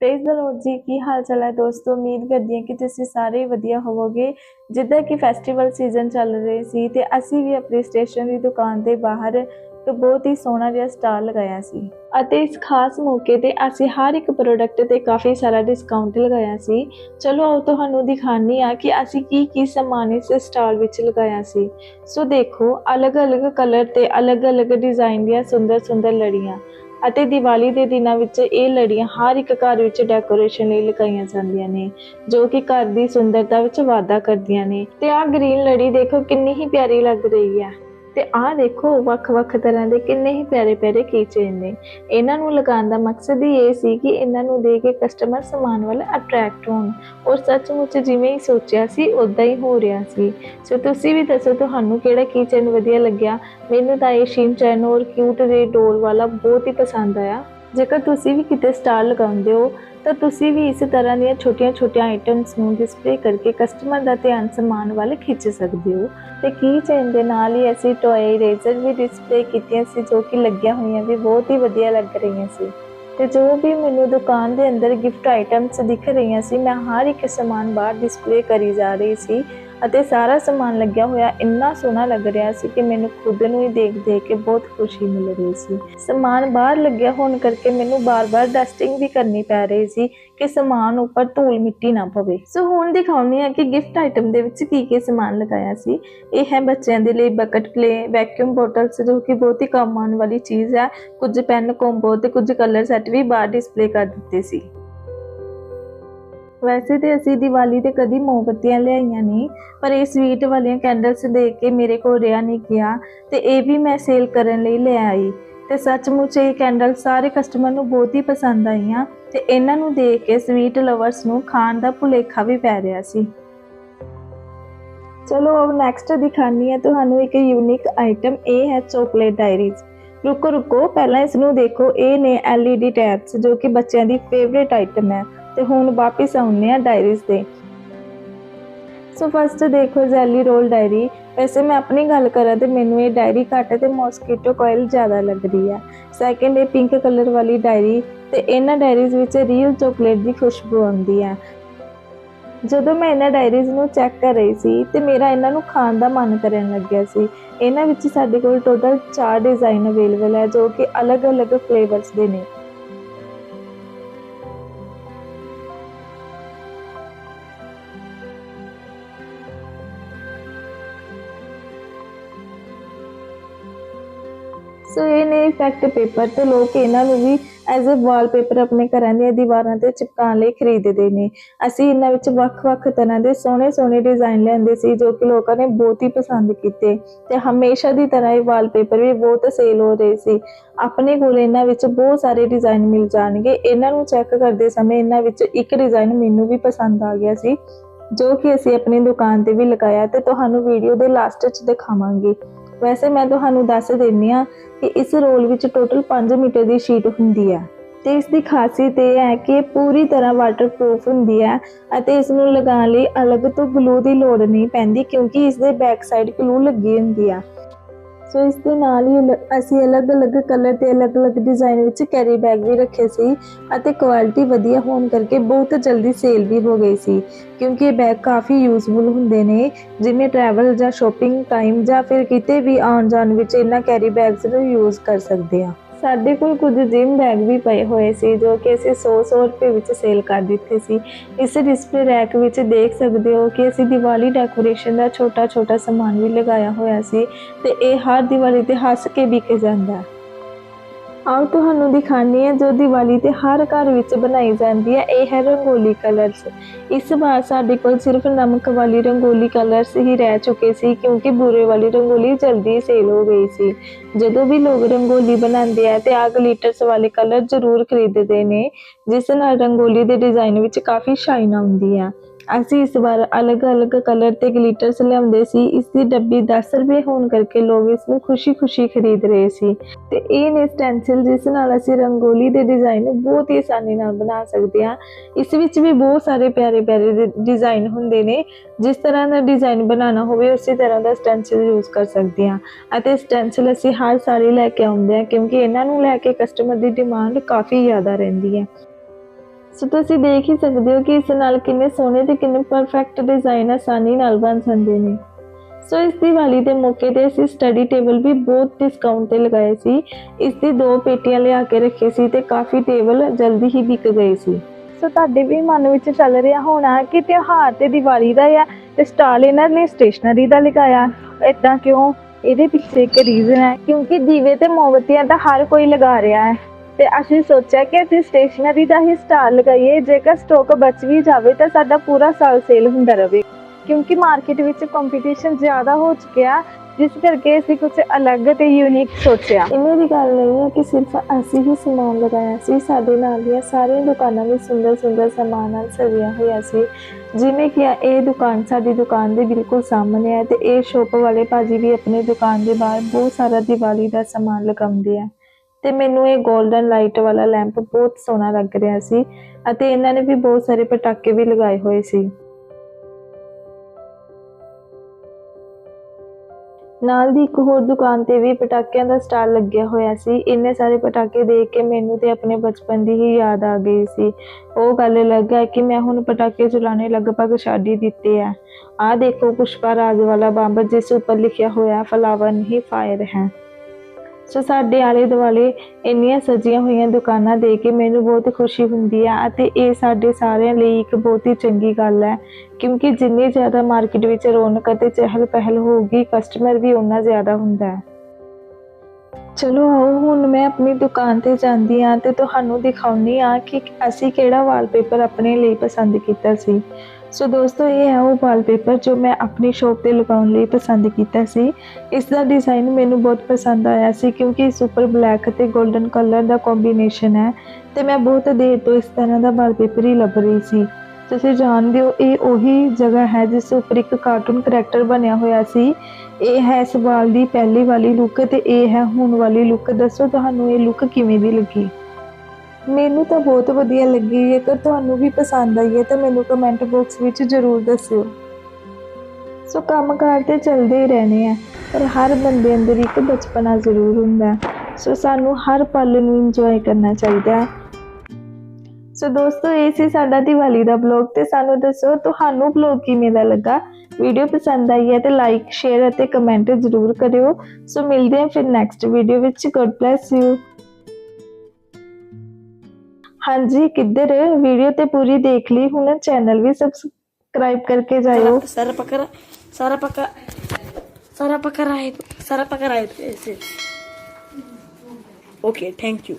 Praise the Lord ਜੀ ਕੀ ਹਾਲ ਚਾਲ ਹੈ ਦੋਸਤੋ? ਉਮੀਦ ਕਰਦੀ ਹਾਂ ਕਿ ਤੁਸੀਂ ਸਾਰੇ ਵਧੀਆ ਹੋਵੋਗੇ। ਜਿੱਦਾਂ ਕਿ ਫੈਸਟੀਵਲ ਸੀਜ਼ਨ ਚੱਲ ਰਹੇ ਸੀ ਤੇ ਅਸੀਂ ਵੀ ਆਪਣੀ ਸਟੇਸ਼ਨਰੀ ਦੁਕਾਨ ਦੇ ਬਾਹਰ ਇੱਕ ਬਹੁਤ ਹੀ ਸੋਹਣਾ ਜਿਹਾ ਸਟਾਲ ਲਗਾਇਆ ਸੀ। ਅਤੇ ਇਸ ਖਾਸ ਮੌਕੇ ਤੇ ਅਸੀਂ ਹਰ ਇੱਕ ਪ੍ਰੋਡਕਟ ਤੇ ਕਾਫੀ ਸਾਰਾ ਡਿਸਕਾਊਂਟ ਲਗਾਇਆ ਸੀ। ਚਲੋ, ਆਓ ਤੁਹਾਨੂੰ ਦਿਖਾਣੀ ਆ ਕਿ ਅਸੀਂ ਕੀ ਕੀ ਸਮਾਨ ਇਸ ਸਟਾਲ ਵਿੱਚ ਲਗਾਇਆ ਸੀ। ਸੋ ਦੇਖੋ, ਅਲੱਗ-ਅਲੱਗ ਕਲਰ ਤੇ ਅਲੱਗ-ਅਲੱਗ ਡਿਜ਼ਾਈਨ ਦੀਆਂ ਸੁੰਦਰ ਸੁੰਦਰ ਲੜੀਆਂ। ਅਤੇ ਦੀਵਾਲੀ ਦੇ ਦਿਨਾਂ ਵਿੱਚ ਇਹ ਲੜੀਆਂ ਹਰ ਇੱਕ ਘਰ ਵਿੱਚ ਡੈਕੋਰੇਸ਼ਨ ਲਈ ਲਗਾਈਆਂ ਜਾਂਦੀਆਂ ਨੇ, ਜੋ ਕਿ ਘਰ ਦੀ ਸੁੰਦਰਤਾ ਵਿੱਚ ਵਾਧਾ ਕਰਦੀਆਂ ਨੇ। ਤੇ ਆਹ ਗ੍ਰੀਨ ਲੜੀ ਦੇਖੋ ਕਿੰਨੀ ਹੀ ਪਿਆਰੀ ਲੱਗ ਰਹੀ ਹੈ। ਤੇ ਆਹ ਦੇਖੋ, ਵੱਖ-ਵੱਖ ਤਰ੍ਹਾਂ ਦੇ ਕਿੰਨੇ ਹੀ ਪਿਆਰੇ-ਪਿਆਰੇ ਕੀਚੇਨ ਨੇ। ਇਹਨਾਂ ਨੂੰ ਲਗਾਉਣ ਦਾ ਮਕਸਦ ਹੀ ਇਹ ਸੀ ਕਿ ਇਹਨਾਂ ਨੂੰ ਦੇ ਕੇ ਕਸਟਮਰ ਸਮਾਨ ਵੱਲ ਅਟਰੈਕਟ ਹੋਣ। ਔਰ ਸੱਚਮੁੱਚ ਜਿਵੇਂ ਹੀ ਸੋਚਿਆ ਸੀ ਉਦਾਂ ਹੀ ਹੋ ਰਿਹਾ ਸੀ। ਸੋ ਤੁਸੀਂ ਵੀ ਦੱਸੋ, ਤੁਹਾਨੂੰ ਕਿਹੜਾ ਕੀਚੇਨ ਵਧੀਆ ਲੱਗਿਆ? ਮੈਨੂੰ ਤਾਂ ਇਹ ਸ਼ਿਨਚੈਨ ਔਰ ਕਿਊਟ ਦੇ ਡੋਰ ਵਾਲਾ ਬਹੁਤ ਹੀ ਪਸੰਦ ਆਇਆ। ਜੇਕਰ ਤੁਸੀਂ ਵੀ ਕਿਤੇ ਸਟਾਰ ਲਗਾਉਂਦੇ ਹੋ ਤਾਂ ਤੁਸੀਂ ਵੀ ਇਸ ਤਰ੍ਹਾਂ ਦੀਆਂ ਛੋਟੀਆਂ-ਛੋਟੀਆਂ ਆਈਟਮਸ ਨੂੰ ਡਿਸਪਲੇ ਕਰਕੇ ਕਸਟਮਰ ਦਾ ਧਿਆਨ ਸਮਾਨ ਵੱਲ ਖਿੱਚ ਸਕਦੇ ਹੋ। ਤੇ ਕੀ ਚੇਨ ਦੇ ਨਾਲ ਹੀ ਅਸੀਂ ਟੋਏ ਇਰੇਜ਼ਰ ਵੀ ਡਿਸਪਲੇ ਕੀਤੀਆਂ ਸੀ, ਜੋ ਕਿ ਲੱਗੀਆਂ ਹੋਈਆਂ ਵੀ ਬਹੁਤ ਹੀ ਵਧੀਆ ਲੱਗ ਰਹੀਆਂ ਸੀ। ਤੇ ਜੋ ਵੀ ਮੈਨੂੰ ਦੁਕਾਨ ਦੇ ਅੰਦਰ ਗਿਫਟ ਆਈਟਮਸ ਦਿਖ ਰਹੀਆਂ ਸੀ, ਮੈਂ ਹਰ ਇੱਕ ਸਮਾਨ ਬਾਹਰ ਡਿਸਪਲੇ ਕਰੀ ਜਾ ਰਹੀ ਸੀ। ਅਤੇ ਸਾਰਾ ਸਮਾਨ ਲੱਗਿਆ ਹੋਇਆ ਇੰਨਾ ਸੋਹਣਾ ਲੱਗ ਰਿਹਾ ਸੀ ਕਿ ਮੈਨੂੰ ਖੁਦ ਨੂੰ ਹੀ ਦੇਖ ਦੇਖ ਕੇ ਬਹੁਤ ਖੁਸ਼ੀ ਮਿਲ ਰਹੀ ਸੀ। ਸਮਾਨ ਬਾਹਰ ਲੱਗਿਆ ਹੋਣ ਕਰਕੇ ਮੈਨੂੰ ਬਾਰ-ਬਾਰ ਡਸਟਿੰਗ ਵੀ ਕਰਨੀ ਪੈ ਰਹੀ ਸੀ ਕਿ ਸਮਾਨ ਉੱਪਰ ਧੂਲ ਮਿੱਟੀ ਨਾ ਪਵੇ। ਸੋ ਹੁਣ ਦਿਖਾਉਂਦੀ ਹਾਂ ਕਿ ਗਿਫਟ ਆਈਟਮ ਦੇ ਵਿੱਚ ਕੀ ਕੀ ਸਮਾਨ ਲਗਾਇਆ ਸੀ। ਇਹ ਹੈ ਬੱਚਿਆਂ ਦੇ ਲਈ ਬਕਟ ਪਲੇ ਵੈਕਿਊਮ ਬੋਟਲਸ ਜੋ ਕਿ ਬਹੁਤ ਹੀ ਕੰਮ ਆਉਣ ਵਾਲੀ ਚੀਜ਼ ਹੈ। ਕੁਝ ਪੈਨ ਕੋਂਬੋ ਤੇ ਕੁਝ ਕਲਰ ਸੈੱਟ ਵੀ ਬਾਹਰ ਡਿਸਪਲੇ ਕਰ ਦਿੱਤੇ ਸੀ। ਵੈਸੇ ਤੇ ਅਸੀਂ ਦੀਵਾਲੀ ਤੇ ਕਦੀ ਮੋਮਬੱਤੀਆਂ ਲਿਆਈਆਂ ਨਹੀਂ, ਪਰ ਇਹ ਸਵੀਟ ਵਾਲੀਆਂ ਕੈਂਡਲਸ ਦੇਖ ਕੇ ਮੇਰੇ ਕੋਲ ਰਿਆ ਨਹੀਂ ਗਿਆ ਤੇ ਇਹ ਵੀ ਮੈਂ ਸੇਲ ਕਰਨ ਲਈ ਲੈ ਆਈ। ਤੇ ਸੱਚਮੁੱਚ ਇਹ ਕੈਂਡਲ ਸਾਰੇ ਕਸਟਮਰ ਨੂੰ ਬਹੁਤ ਹੀ ਪਸੰਦ ਆਈਆਂ ਤੇ ਇਹਨਾਂ ਨੂੰ ਦੇਖ ਕੇ ਸਵੀਟ ਲਵਰਸ ਨੂੰ ਖਾਣ ਦਾ ਭੁਲੇਖਾ ਵੀ ਪੈ ਰਿਹਾ ਸੀ। ਚਲੋ ਅਬ ਨੈਕਸਟ ਦਿਖਾਣੀ ਹੈ ਤੁਹਾਨੂੰ ਇੱਕ ਯੂਨੀਕ ਆਈਟਮ ਇਹ ਹੈ ਚਾਕਲੇਟ ਡਾਇਰੀਜ਼ ਰੁਕੋ ਰੁਕੋ, ਪਹਿਲਾਂ ਇਸ ਨੂੰ ਦੇਖੋ, ਇਹ ਨੇ LED ਟੈਬਸ ਜੋ ਕਿ ਬੱਚਿਆਂ ਦੀ ਫੇਵਰੇਟ ਆਈਟਮ ਹੈ। ਤੇ ਹੁਣ ਵਾਪਿਸ ਆਉਂਦੇ ਆ ਡਾਇਰੀਜ਼ ਤੇ। ਸੋ ਫਸਟ ਦੇਖੋ ਜੈਲੀ ਰੋਲ ਡਾਇਰੀ ਵੈਸੇ ਮੈਂ ਆਪਣੀ ਗੱਲ ਕਰਾਂ ਤੇ ਮੈਨੂੰ ਇਹ ਡਾਇਰੀ ਘੱਟ ਤੇ ਮੋਸਕੀਟੋ ਕੋਇਲ ਜ਼ਿਆਦਾ ਲੱਗਦੀ ਰਹੀ ਹੈ। ਸੈਕੰਡ ਇਹ ਪਿੰਕ ਕਲਰ ਵਾਲੀ ਡਾਇਰੀ ਤੇ ਇਹਨਾਂ ਡਾਇਰੀਜ਼ ਵਿੱਚ ਰੀਅਲ ਚਾਕਲੇਟ ਦੀ ਖੁਸ਼ਬੂ ਆਉਂਦੀ ਹੈ। ਜਦੋਂ ਮੈਂ ਇਹਨਾਂ ਡਾਇਰੀਜ਼ ਨੂੰ ਚੈੱਕ ਕਰ ਰਹੀ ਸੀ ਤੇ ਮੇਰਾ ਇਹਨਾਂ ਨੂੰ ਖਾਣ ਦਾ ਮਨ ਕਰਨ ਲੱਗਿਆ ਸੀ। ਇਹਨਾਂ ਵਿੱਚ ਸਾਡੇ ਕੋਲ ਟੋਟਲ 4 ਡਿਜ਼ਾਈਨ ਅਵੇਲੇਬਲ ਹੈ ਜੋ ਕਿ ਅਲੱਗ-ਅਲੱਗ ਫਲੇਵਰਸ ਦੇ ਨੇ। ਸੋ ਇਹ ਨੇ ਇਫੈਕਟ ਪੇਪਰ ਤੇ ਲੋਕ ਇਹਨਾਂ ਨੂੰ ਵੀ ਐਜ਼ ਅ ਵਾਲਪੇਪਰ ਆਪਣੇ ਘਰਾਂ ਦੀਆਂ ਦੀਵਾਰਾਂ ਤੇ ਚਿਪਕਾਉਣ ਲਈ ਖਰੀਦਦੇ ਨੇ। ਅਸੀਂ ਇਹਨਾਂ ਵਿੱਚ ਵੱਖ-ਵੱਖ ਤਰ੍ਹਾਂ ਦੇ ਸੋਹਣੇ-ਸੋਹਣੇ ਡਿਜ਼ਾਈਨ ਲੈਂਦੇ ਸੀ ਜੋ ਕਿ ਲੋਕਾਂ ਨੇ ਬਹੁਤ ਹੀ ਪਸੰਦ ਕੀਤੇ। ਤੇ ਹਮੇਸ਼ਾ ਦੀ ਤਰ੍ਹਾਂ ਇਹ ਵਾਲਪੇਪਰ ਵੀ ਬਹੁਤ ਸੇਲ ਹੋ ਰਹੇ ਸੀ। ਆਪਣੇ ਕੋਲ ਇਹਨਾਂ ਵਿੱਚ ਬਹੁਤ ਸਾਰੇ ਡਿਜ਼ਾਈਨ ਮਿਲ ਜਾਣਗੇ। ਇਹਨਾਂ ਨੂੰ ਚੈੱਕ ਕਰਦੇ ਸਮੇਂ ਇਹਨਾਂ ਵਿੱਚ ਇੱਕ ਡਿਜ਼ਾਈਨ ਮੈਨੂੰ ਵੀ ਪਸੰਦ ਆ ਗਿਆ ਸੀ, ਜੋ ਕਿ ਅਸੀਂ ਆਪਣੀ ਦੁਕਾਨ ਤੇ ਵੀ ਲਗਾਇਆ ਤੇ ਤੁਹਾਨੂੰ ਵੀਡੀਓ ਦੇ ਲਾਸਟ 'ਚ ਦਿਖਾਵਾਂਗੇ। ਵੈਸੇ ਮੈਂ ਤੁਹਾਨੂੰ ਦੱਸ ਦਿੰਨੀ ਆ ਕਿ ਇਸ ਰੋਲ ਵਿੱਚ ਟੋਟਲ 5 ਮੀਟਰ ਦੀ ਸ਼ੀਟ ਹੁੰਦੀ ਹੈ। ਤੇ ਇਸ ਦੀ ਖਾਸੀਅਤ ਇਹ ਹੈ ਕਿ ਇਹ ਪੂਰੀ ਤਰ੍ਹਾਂ ਵਾਟਰਪ੍ਰੂਫ ਹੁੰਦੀ ਹੈ ਅਤੇ ਇਸ ਨੂੰ ਲਗਾਉਣ ਲਈ ਅਲੱਗ ਤੋਂ ਗਲੂ ਦੀ ਲੋੜ ਨਹੀਂ ਪੈਂਦੀ ਕਿਉਂਕਿ ਇਸ ਦੇ ਬੈਕ ਸਾਈਡ ਗਲੂ ਲੱਗੀ ਹੁੰਦੀ ਆ। ਸੋ ਇਸ ਦੇ ਨਾਲ ਹੀ ਅਲ- ਅਸੀਂ ਅਲੱਗ-ਅਲੱਗ ਕਲਰ ਤੇ ਅਲੱਗ-ਅਲੱਗ ਡਿਜ਼ਾਈਨ ਵਿੱਚ ਕੈਰੀ ਬੈਗ ਵੀ ਰੱਖੇ ਸੀ ਅਤੇ ਕੁਆਲਿਟੀ ਵਧੀਆ ਹੋਣ ਕਰਕੇ ਬਹੁਤ ਜਲਦੀ ਸੇਲ ਵੀ ਹੋ ਗਈ ਸੀ, ਕਿਉਂਕਿ ਇਹ ਬੈਗ ਕਾਫੀ ਯੂਜ਼ਫੁਲ ਹੁੰਦੇ ਨੇ, ਜਿਵੇਂ ਟਰੈਵਲ ਜਾਂ ਸ਼ਾਪਿੰਗ ਟਾਈਮ ਜਾਂ ਫਿਰ ਕਿਤੇ ਵੀ ਆਉਣ ਜਾਣ ਵਿੱਚ ਇਹਨਾਂ ਕੈਰੀ ਬੈਗਸ ਨੂੰ ਯੂਜ਼ ਕਰ ਸਕਦੇ ਆ ਸਾਡੇ ਕੋਲ ਕੁਝ ਜਿਮ ਬੈਗ ਵੀ ਪਏ ਹੋਏ ਸੀ ਜੋ ਕਿ ਅਸੀਂ 100-100 ਰੁਪਏ ਵਿੱਚ ਸੇਲ ਕਰ ਦਿੱਤੇ ਸੀ। ਇਸ ਡਿਸਪਲੇ ਰੈਕ ਵਿੱਚ ਦੇਖ ਸਕਦੇ ਹੋ ਕਿ ਅਸੀਂ ਦੀਵਾਲੀ ਡੈਕੋਰੇਸ਼ਨ ਦਾ ਛੋਟਾ-ਛੋਟਾ ਸਮਾਨ ਵੀ ਲਗਾਇਆ ਹੋਇਆ ਸੀ ਤੇ ਇਹ ਹਰ ਦੀਵਾਲੀ ਤੇ ਹੱਸ ਕੇ ਵਿਕ ਜਾਂਦਾ ਹੈ। ਆਓ ਤੁਹਾਨੂੰ ਦਿਖਾਣੀ ਹਾਂ ਜੋ ਦੀਵਾਲੀ ਤੇ ਹਰ ਘਰ ਵਿੱਚ ਬਣਾਈ ਜਾਂਦੀ ਹੈ। ਇਹ ਹੈ ਰੰਗੋਲੀ ਕਲਰਸ। ਇਸ ਵਾਰ ਸਾਡੇ ਕੋਲ ਸਿਰਫ ਨਮਕ ਵਾਲੀ ਰੰਗੋਲੀ ਕਲਰਸ ਹੀ ਰਹਿ ਚੁੱਕੇ ਸੀ ਕਿਉਂਕਿ ਬੂਰੇ ਵਾਲੀ ਰੰਗੋਲੀ ਜਲਦੀ ਸੇਲ ਹੋ ਗਈ ਸੀ। ਜਦੋਂ ਵੀ ਲੋਕ ਰੰਗੋਲੀ ਬਣਾਉਂਦੇ ਆ ਤੇ ਆ ਗਲਿਟਰਸ ਵਾਲੇ ਕਲਰ ਜ਼ਰੂਰ ਖਰੀਦਦੇ ਨੇ, ਜਿਸ ਨਾਲ ਰੰਗੋਲੀ ਦੇ ਡਿਜ਼ਾਈਨ ਵਿੱਚ ਕਾਫੀ ਸ਼ਾਈਨ ਆਉਂਦੀ ਹੈ ਅਸੀਂ ਇਸ ਵਾਰ ਅਲੱਗ-ਅਲੱਗ ਕਲਰ ਤੇ ਗਲਿਟਰਸ ਲਿਆਉਂਦੇ ਸੀ। ਇਸ ਦੀ ਡੱਬੀ 10 ਰੁਪਏ ਹੋਣ ਕਰਕੇ ਲੋਕ ਇਸ ਨੂੰ ਖੁਸ਼ੀ-ਖੁਸ਼ੀ ਖਰੀਦ ਰਹੇ ਸੀ। ਤੇ ਇਹ ਨੇ ਸਟੈਂਸਿਲ ਜਿਸ ਨਾਲ ਅਸੀਂ ਰੰਗੋਲੀ ਦੇ ਡਿਜ਼ਾਈਨ ਨੂੰ ਬਹੁਤ ਹੀ ਆਸਾਨੀ ਨਾਲ ਬਣਾ ਸਕਦੇ ਹਾਂ। ਇਸ ਵਿੱਚ ਵੀ ਬਹੁਤ ਸਾਰੇ ਪਿਆਰੇ-ਪਿਆਰੇ ਡਿਜ਼ਾਈਨ ਹੁੰਦੇ ਨੇ। ਜਿਸ ਤਰ੍ਹਾਂ ਦਾ ਡਿਜ਼ਾਈਨ ਬਣਾਉਣਾ ਹੋਵੇ, ਉਸੇ ਤਰ੍ਹਾਂ ਦਾ ਸਟੈਂਸਿਲ ਯੂਜ਼ ਕਰ ਸਕਦੇ ਹਾਂ। ਅਤੇ ਸਟੈਂਸਿਲ ਅਸੀਂ ਹਰ ਸਾਲ ਹੀ ਲੈ ਕੇ ਆਉਂਦੇ ਹਾਂ, ਕਿਉਂਕਿ ਇਹਨਾਂ ਨੂੰ ਲੈ ਕੇ ਕਸਟਮਰ ਦੀ ਡਿਮਾਂਡ ਕਾਫੀ ਜ਼ਿਆਦਾ ਰਹਿੰਦੀ ਹੈ। ਸੋ ਤੁਸੀਂ ਦੇਖ ਹੀ ਸਕਦੇ ਹੋ ਕਿ ਇਸ ਨਾਲ ਕਿੰਨੇ ਸੋਹਣੇ ਤੇ ਕਿੰਨੇ ਪਰਫੈਕਟ ਡਿਜ਼ਾਈਨ ਆਸਾਨੀ ਨਾਲ ਬਣ ਜਾਂਦੇ ਨੇ। ਸੋ ਇਸ ਦੀਵਾਲੀ ਦੇ ਮੌਕੇ ਤੇ ਅਸੀਂ ਸਟੱਡੀ ਟੇਬਲ ਵੀ ਬਹੁਤ ਡਿਸਕਾਊਂਟ ਤੇ ਲਗਾਏ ਸੀ। ਇਸ ਦੀ ਦੋ ਪੇਟੀਆਂ ਲਿਆ ਕੇ ਰੱਖੇ ਸੀ ਤੇ ਕਾਫੀ ਟੇਬਲ ਜਲਦੀ ਹੀ ਵਿਕ ਗਏ ਸੀ। ਸੋ ਤੁਹਾਡੇ ਵੀ ਮਨ ਵਿੱਚ ਚੱਲ ਰਿਹਾ ਹੋਣਾ ਕਿ ਤਿਉਹਾਰ ਤੇ ਦੀਵਾਲੀ ਦਾ ਆ ਤੇ ਸਟਾਲ ਇਹਨਾਂ ਨੇ ਸਟੇਸ਼ਨਰੀ ਦਾ ਲਗਾਇਆ। ਇਦਾਂ ਕਿਉਂ? ਇਹਦੇ ਪਿੱਛੇ ਇੱਕ ਰੀਜ਼ਨ ਹੈ ਕਿਉਂਕਿ ਦੀਵੇ ਤੇ ਮੋਮਬੱਤੀਆਂ ਤਾਂ ਹਰ ਕੋਈ ਲਗਾ ਰਿਹਾ ਹੈ। ਤੇ ਅਸੀਂ ਸੋਚਿਆ ਕਿ ਅਸੀਂ ਸਟੇਸ਼ਨਰੀ ਦਾ ਹੀ ਸਟਾਲ ਲਗਾਈਏ। ਜੇਕਰ ਸਟਾਕ ਬਚ ਵੀ ਜਾਵੇ ਤਾਂ ਸਾਡਾ ਪੂਰਾ ਸਾਲ ਸੇਲ ਹੁੰਦਾ ਰਹੇ ਕਿਉਂਕਿ ਮਾਰਕੀਟ ਵਿੱਚ ਕੰਪੀਟੀਸ਼ਨ ਜ਼ਿਆਦਾ ਹੋ ਚੁੱਕਿਆ, ਜਿਸ ਕਰਕੇ ਅਸੀਂ ਕੁਝ ਅਲੱਗ ਤੇ ਯੂਨੀਕ ਸੋਚਿਆ। ਇਹਨਾਂ ਦੀ ਗੱਲ ਨਹੀਂ ਹੈ ਕਿ ਸਿਰਫ ਅਸੀਂ ਹੀ ਸਮਾਨ ਲਗਾਇਆ ਸੀ। ਸਾਡੇ ਨਾਲ ਦੀਆਂ ਸਾਰੀਆਂ ਦੁਕਾਨਾਂ ਵੀ ਸੁੰਦਰ ਸੁੰਦਰ ਸਮਾਨ ਨਾਲ ਸਜੀਆਂ ਹੋਈਆਂ ਸੀ। ਜਿਵੇਂ ਕਿ ਇਹ ਦੁਕਾਨ ਸਾਡੀ ਦੁਕਾਨ ਦੇ ਬਿਲਕੁਲ ਸਾਹਮਣੇ ਹੈ ਤੇ ਇਹ ਸ਼ੋਪ ਵਾਲੇ ਭਾਜੀ ਵੀ ਆਪਣੀ ਦੁਕਾਨ ਦੇ ਬਾਹਰ ਬਹੁਤ ਸਾਰਾ ਦੀਵਾਲੀ ਦਾ ਸਮਾਨ ਲਗਾਉਂਦੇ ਆ। ਤੇ ਮੈਨੂੰ ਇਹ 골ਡਨ ਲਾਈਟ ਵਾਲਾ ਲੈਂਪ ਬਹੁਤ ਸੋਹਣਾ ਲੱਗ ਰਿਹਾ ਸੀ ਅਤੇ ਇਹਨਾਂ ਨੇ ਵੀ ਬਹੁਤ ਸਾਰੇ ਪਟਾਕੇ ਵੀ ਲਗਾਏ ਹੋਏ ਸੀ। ਨਾਲ ਦੀ ਇੱਕ ਹੋਰ ਦੁਕਾਨ ਤੇ ਵੀ ਪਟਾਕਿਆਂ ਦਾ ਸਟਾਲ ਲੱਗਿਆ ਹੋਇਆ ਸੀ। ਇੰਨੇ ਸਾਰੇ ਪਟਾਕੇ ਦੇਖ ਕੇ ਮੈਨੂੰ ਤੇ ਆਪਣੇ ਬਚਪਨ ਦੀ ਹੀ ਯਾਦ ਆ ਗਈ ਸੀ। ਉਹ ਗੱਲ ਲੱਗਾ ਕਿ ਮੈਂ ਹੁਣ ਪਟਾਕੇ ਚਲਾਣੇ ਲਗਭਗ ਛੱਡ ਹੀ ਦਿੱਤੇ ਆ। ਆਹ ਦੇਖੋ ਪੁਸ਼ਪਾ ਰਾਜ ਵਾਲਾ ਬੰਬ ਜਿਸ ਉੱਪਰ ਲਿਖਿਆ ਹੋਇਆ, ਫਲਾਵਰ ਨਹੀਂ, ਫਾਇਰ ਹੈ। ਸੋ ਸਾਡੇ ਆਲੇ ਦੁਆਲੇ ਇੰਨੀਆਂ ਸਜੀਆਂ ਹੋਈਆਂ ਦੁਕਾਨਾਂ ਦੇਖ ਕੇ ਮੈਨੂੰ ਬਹੁਤ ਖੁਸ਼ੀ ਹੁੰਦੀ ਹੈ ਅਤੇ ਇਹ ਸਾਡੇ ਸਾਰਿਆਂ ਲਈ ਇੱਕ ਬਹੁਤ ਹੀ ਚੰਗੀ ਗੱਲ ਹੈ। ਕਿਉਂਕਿ ਜਿੰਨੀ ਜ਼ਿਆਦਾ ਮਾਰਕੀਟ ਵਿੱਚ ਰੌਣਕ ਅਤੇ ਚਹਿਲ ਪਹਿਲ ਹੋਊਗੀ ਕਸਟਮਰ ਵੀ ਉਨਾ ਜ਼ਿਆਦਾ ਹੁੰਦਾ ਹੈ। ਚਲੋ ਆਓ, ਹੁਣ ਮੈਂ ਆਪਣੀ ਦੁਕਾਨ ਤੇ ਜਾਂਦੀ ਹਾਂ ਤੇ ਤੁਹਾਨੂੰ ਦਿਖਾਉਣੀ ਆ ਕਿ ਅਸੀਂ ਕਿਹੜਾ ਵਾਲਪੇਪਰ ਆਪਣੇ ਲਈ ਪਸੰਦ ਕੀਤਾ ਸੀ। ਸੋ ਦੋਸਤੋ, ਇਹ ਹੈ ਉਹ ਵਾਲਪੇਪਰ ਜੋ ਮੈਂ ਆਪਣੀ ਸ਼ੋਪ ਤੇ ਲਗਾਉਣ ਲਈ ਪਸੰਦ ਕੀਤਾ ਸੀ। ਇਸ ਦਾ ਡਿਜ਼ਾਈਨ ਮੈਨੂੰ ਬਹੁਤ ਪਸੰਦ ਆਇਆ ਸੀ ਕਿਉਂਕਿ ਇਸ ਉੱਪਰ ਬਲੈਕ ਅਤੇ 골ਡਨ ਕਲਰ ਦਾ ਕੰਬੀਨੇਸ਼ਨ ਹੈ ਤੇ ਮੈਂ ਬਹੁਤ ਦੇਰ ਤੋਂ ਇਸ ਤਰ੍ਹਾਂ ਦਾ ਵਾਲਪੇਪਰ ਹੀ ਲੱਭ ਰਹੀ ਸੀ। ਤੁਸੀਂ ਜਾਣਦੇ ਹੋ, ਇਹ ਉਹੀ ਜਗ੍ਹਾ ਹੈ ਜਿਸ ਉੱਪਰ ਇੱਕ ਕਾਰਟੂਨ ਕਰੈਕਟਰ ਬਣਿਆ ਹੋਇਆ ਸੀ। ਇਹ ਹੈ ਇਸ ਵਾਲ ਦੀ ਪਹਿਲੀ ਵਾਲੀ ਲੁੱਕ ਤੇ ਇਹ ਹੈ ਹੁਣ ਵਾਲੀ ਲੁੱਕ ਦੱਸੋ ਤੁਹਾਨੂੰ ਇਹ ਲੁੱਕ ਕਿਵੇਂ ਦੀ ਲੱਗੀ? ਮੈਨੂੰ ਤਾਂ ਬਹੁਤ ਵਧੀਆ ਲੱਗੀ, ਜੇਕਰ ਤੁਹਾਨੂੰ ਵੀ ਪਸੰਦ ਆਈ ਹੈ ਤਾਂ ਮੈਨੂੰ ਕਮੈਂਟ ਬਾਕਸ ਵਿੱਚ ਜ਼ਰੂਰ ਦੱਸਿਓ। ਸੋ ਕੰਮਕਾਰ ਤੇ ਚੱਲਦੇ ਹੀ ਰਹਿਣੇ ਆ, ਪਰ ਹਰ ਬੰਦੇ ਅੰਦਰ ਇੱਕ ਬਚਪਨਾ ਜ਼ਰੂਰ ਹੁੰਦਾ। ਸੋ ਸਾਨੂੰ ਹਰ ਪਲ ਨੂੰ ਇੰਜੋਏ ਕਰਨਾ ਚਾਹੀਦਾ। ਸੋ ਦੋਸਤੋ, ਇਹ ਸੀ ਸਾਡਾ ਦੀਵਾਲੀ ਦਾ ਬਲੌਗ ਤੇ ਸਾਨੂੰ ਦੱਸੋ ਤੁਹਾਨੂੰ ਬਲੌਗ ਕਿਵੇਂ ਦਾ ਲੱਗਾ? ਵੀਡੀਓ ਪਸੰਦ ਆਈ ਹੈ ਤੇ ਲਾਈਕ ਸ਼ੇਅਰ ਅਤੇ ਕਮੈਂਟ ਜ਼ਰੂਰ ਕਰਿਓ। ਸੋ ਮਿਲਦੇ ਹਾਂ ਫਿਰ ਨੈਕਸਟ ਵੀਡੀਓ ਵਿੱਚ। ਗੁੱਡ ਬlesਸ ਯੂ ਹਾਂਜੀ ਕਿੱਧਰ ਵੀਡੀਓ ਤੇ ਪੂਰੀ ਦੇਖ ਲਈ ਹੁਣ ਚੈਨਲ ਵੀ ਸਬਸਕ੍ਰਾਈਬ ਕਰਕੇ ਜਾਇਓ सारा पकड़ा सारा पका सारा पका रहा है सारा पका रहा है ऐसे ओके थैंक यू